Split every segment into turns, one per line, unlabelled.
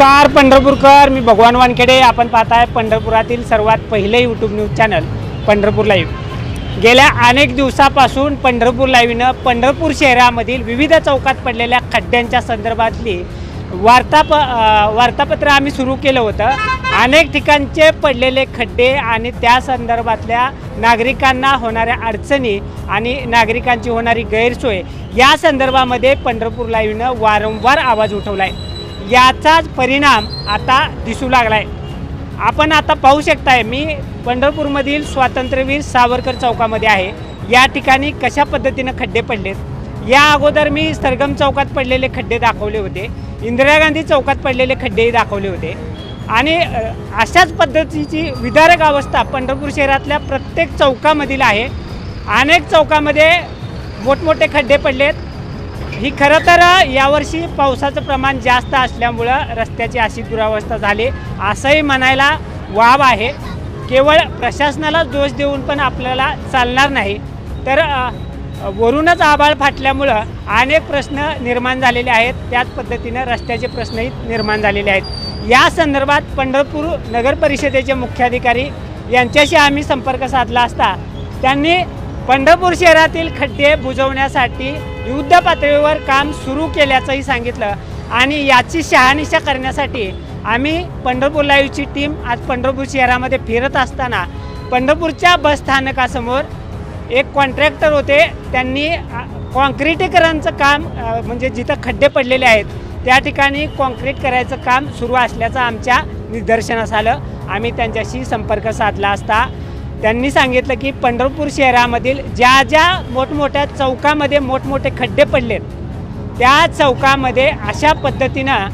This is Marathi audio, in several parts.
नमस्कार पंढरपूरकर. मी भगवान वानखेडे. आपण पाहताय पंढरपुरातील सर्वात पहिले YouTube news channel Pandharpur live गेल्या अनेक दिवसापासून पंढरपूर लाईव्हनं पंढरपूर शहरामधील विविध चौकात पडलेल्या खड्ड्यांच्या संदर्भातली वार्ताप वार्तापत्र आम्ही सुरू केलं होतं. अनेक ठिकाणचे पडलेले खड्डे आणि त्या संदर्भातल्या नागरिकांना होणाऱ्या अडचणी आणि नागरिकांची होणारी गैरसोय या संदर्भामध्ये पंढरपूर लाईव्हनं वारंवार आवाज उठवला आहे याचाच परिणाम आता दिसू लागला आहे आपण आता पाहू शकताय मी पंढरपूरमधील स्वातंत्र्यवीर सावरकर चौकामध्ये आहे. या ठिकाणी कशा पद्धतीनं खड्डे पडलेत? या अगोदर मी सरगम चौकात पडलेले खड्डे दाखवले होते. इंदिरा गांधी चौकात पडलेले खड्डेही दाखवले होते. आणि अशाच पद्धतीची विदारक अवस्था पंढरपूर शहरातल्या प्रत्येक चौकामधील आहे. अनेक चौकामध्ये मोठमोठे खड्डे पडलेत. ही खरं तर यावर्षी पावसाचं प्रमाण जास्त असल्यामुळं रस्त्याची अशी दुरावस्था झाली. असंही म्हणायला वाव आहे. केवळ प्रशासनाला दोष देऊन पण आपल्याला चालणार नाही. तर वरूनच आभाळ फाटल्यामुळं अनेक प्रश्न निर्माण झालेले आहेत. त्याच पद्धतीनं रस्त्याचे प्रश्नही निर्माण झालेले आहेत. या संदर्भात पंढरपूर नगर परिषदेचे मुख्याधिकारी यांच्याशी आम्ही संपर्क साधला असता त्यांनी पंढरपूर शहरातील खड्डे बुजवण्यासाठी युद्ध पातळीवर काम सुरू केल्याचंही सांगितलं. आणि याची शहानिशा करण्यासाठी आम्ही पंढरपूर लाईव्हची टीम आज पंढरपूर शहरामध्ये फिरत असताना पंढरपूरच्या बस स्थानकासमोर एक कॉन्ट्रॅक्टर होते. त्यांनी कॉन्क्रिटीकरणचं काम म्हणजे जिथं खड्डे पडलेले आहेत त्या ठिकाणी कॉन्क्रीट करायचं काम सुरू असल्याचं आमच्या निदर्शनास आलं. आम्ही त्यांच्याशी संपर्क साधला असता. त्यांनी सांगितलं की पंढरपूर शहरामधील ज्या ज्या मोठमोठ्या चौकामध्ये मोठमोठे खड्डे पडलेत त्या चौकामध्ये अशा पद्धतीनं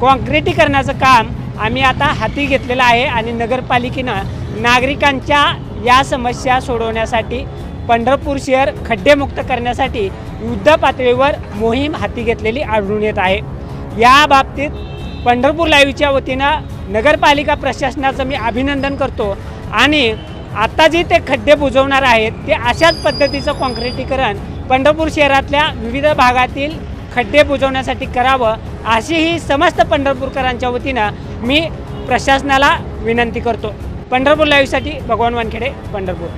काँक्रिटीकरणाचं काम आम्ही आता हाती घेतलेलं आहे आणि नगरपालिकेनं नागरिकांच्या या समस्या सोडवण्यासाठी पंढरपूर शहर खड्डेमुक्त करण्यासाठी युद्ध पातळीवर मोहीम हाती घेतलेली आढळून येत आहे. या बाबतीत पंढरपूर लाईव्हच्या वतीनं नगरपालिका प्रशासनाचं मी अभिनंदन करतो आणि आता जे ते खड्डे बुजवणार आहेत ते अशाच पद्धतीचं कॉन्क्रिटीकरण पंढरपूर शहरातल्या विविध भागातील खड्डे बुजवण्यासाठी करावं अशी ही समस्त पंढरपूरकरांच्या वतीनं मी प्रशासनाला विनंती करतो. पंढरपूर लाईव्हसाठी भगवान वानखेडे पंढरपूर.